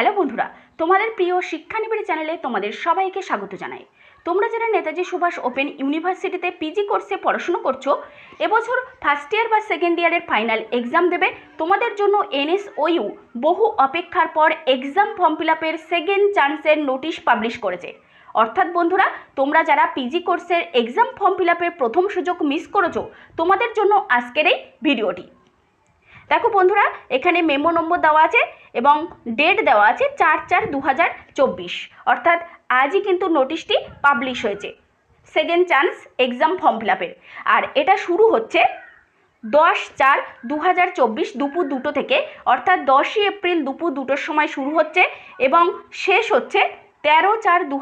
Hello বন্ধুরা, তোমাদের প্রিয় শিক্ষানিবিড় চ্যানেলে তোমাদের সবাইকে স্বাগত জানাই। তোমরা যারা নেতাজি সুভাষ ওপেন ইউনিভার্সিটিতে পিজি কোর্সে পড়াশুনো করছ, এবছর ফার্স্ট ইয়ার বা সেকেন্ড ইয়ারের ফাইনাল এক্সাম দেবে, তোমাদের জন্য এনএসওইউ বহু অপেক্ষার পর এক্সাম ফর্ম ফিল আপের সেকেন্ড চান্সের নোটিশ পাবলিশ করেছে। অর্থাৎ বন্ধুরা, তোমরা যারা পিজি কোর্সের এক্সাম ফর্ম ফিল আপের প্রথম সুযোগ মিস করেছ, তোমাদের জন্য আজকের এই ভিডিওটি দেখো বন্ধুরা, এখানে মেমো নম্বর দেওয়া আছে এবং ডেট দেওয়া আছে চার চার দু অর্থাৎ আজই কিন্তু নোটিশটি পাবলিশ হয়েছে। Second chance exam form fill আর এটা শুরু হচ্ছে দশ চার দু দুপুর দুটো থেকে, অর্থাৎ দশই এপ্রিল দুপুর দুটোর সময় শুরু হচ্ছে এবং শেষ হচ্ছে তেরো চার দু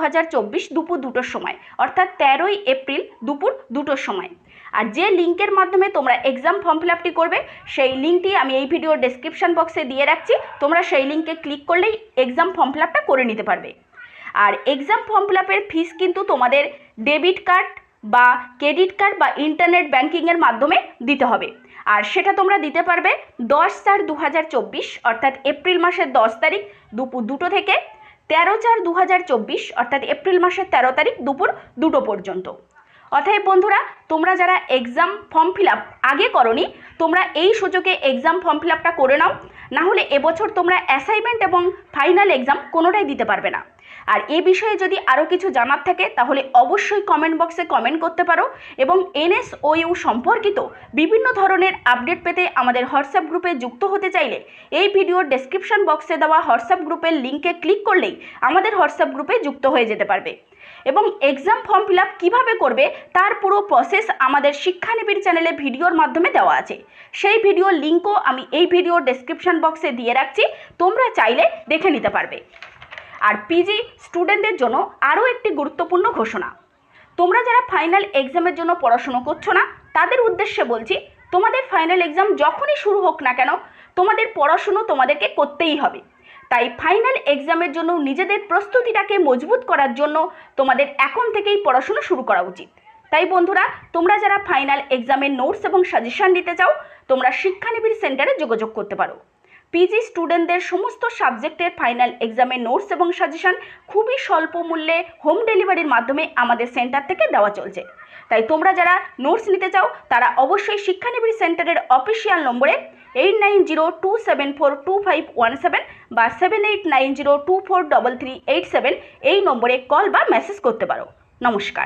দুপুর দুটোর সময়, অর্থাৎ তেরোই এপ্রিল দুপুর দুটোর সময়। আর যে লিঙ্কের মাধ্যমে তোমরা এক্সাম ফর্ম ফিল আপটি করবে, সেই লিঙ্কটি আমি এই ভিডিওর ডেসক্রিপশন বক্সে দিয়ে রাখছি। তোমরা সেই লিঙ্কে ক্লিক করলেই এক্সাম ফর্ম ফিল আপটা করে নিতে পারবে। আর এক্সাম ফর্ম ফিল আপের ফিস কিন্তু তোমাদের ডেবিট কার্ড বা ক্রেডিট কার্ড বা ইন্টারনেট ব্যাঙ্কিংয়ের মাধ্যমে দিতে হবে। আর সেটা তোমরা দিতে পারবে দশ চার দু অর্থাৎ এপ্রিল মাসের দশ তারিখ দুপুর দুটো থেকে তেরো চার দু অর্থাৎ এপ্রিল মাসের তেরো তারিখ দুপুর দুটো পর্যন্ত। অতএব বন্ধুরা, তোমরা যারা এক্সাম ফর্ম ফিল আগে করনি, তোমরা এই সুযোগে এক্সাম ফর্ম ফিল করে নাও। না হলে এবছর তোমরা অ্যাসাইনমেন্ট এবং ফাইনাল এক্সাম কোনোটাই দিতে পারবে না। আর এ বিষয়ে যদি আরও কিছু জানার থাকে, তাহলে অবশ্যই কমেন্ট বক্সে কমেন্ট করতে পারো এবং এনএসওইউ সম্পর্কিত বিভিন্ন ধরনের আপডেট পেতে আমাদের হোয়াটসঅ্যাপ গ্রুপে যুক্ত হতে চাইলে এই ভিডিওর ডেসক্রিপশন বক্সে দেওয়া হোয়াটসঅ্যাপ গ্রুপের লিঙ্কে ক্লিক করলেই আমাদের হোয়াটসঅ্যাপ গ্রুপে যুক্ত হয়ে যেতে পারবে। এবং এক্সাম ফর্ম ফিল আপ কীভাবে করবে, তার পুরো প্রসেস আমাদের শিক্ষানিবিড় চ্যানেলে ভিডিওর মাধ্যমে দেওয়া আছে। সেই ভিডিওর লিঙ্কও আমি এই ভিডিওর ডেসক্রিপশন বক্সে দিয়ে রাখছি, তোমরা চাইলে দেখে নিতে পারবে। আর পিজি স্টুডেন্টদের জন্য আরও একটি গুরুত্বপূর্ণ ঘোষণা। তোমরা যারা ফাইনাল এক্সামের জন্য পড়াশুনো করছ না, তাদের উদ্দেশ্যে বলছি, তোমাদের ফাইনাল এক্সাম যখনই শুরু হোক না কেন, তোমাদের পড়াশুনো তোমাদেরকে করতেই হবে। তাই ফাইনাল এক্সামের জন্য নিজেদের প্রস্তুতিটাকে মজবুত করার জন্য তোমাদের এখন থেকেই পড়াশুনো শুরু করা উচিত। তাই বন্ধুরা, তোমরা যারা ফাইনাল এক্সামের নোটস এবং সাজেশন নিতে চাও, তোমরা শিক্ষানিবিড় সেন্টারে যোগাযোগ করতে পারো। পিজি স্টুডেন্টদের সমস্ত সাবজেক্টের ফাইনাল এক্সামের নোটস এবং সাজেশন খুবই স্বল্প মূল্যে হোম ডেলিভারির মাধ্যমে আমাদের সেন্টার থেকে দেওয়া চলছে। তাই তোমরা যারা নোটস নিতে চাও, তারা অবশ্যই শিক্ষানিবিড় সেন্টারের অফিসিয়াল নম্বরে eight nine zero two seven four two five one seven বা seven eight nine zero two four double three eight seven এই নম্বরে কল বা মেসেজ করতে পারো। নমস্কার।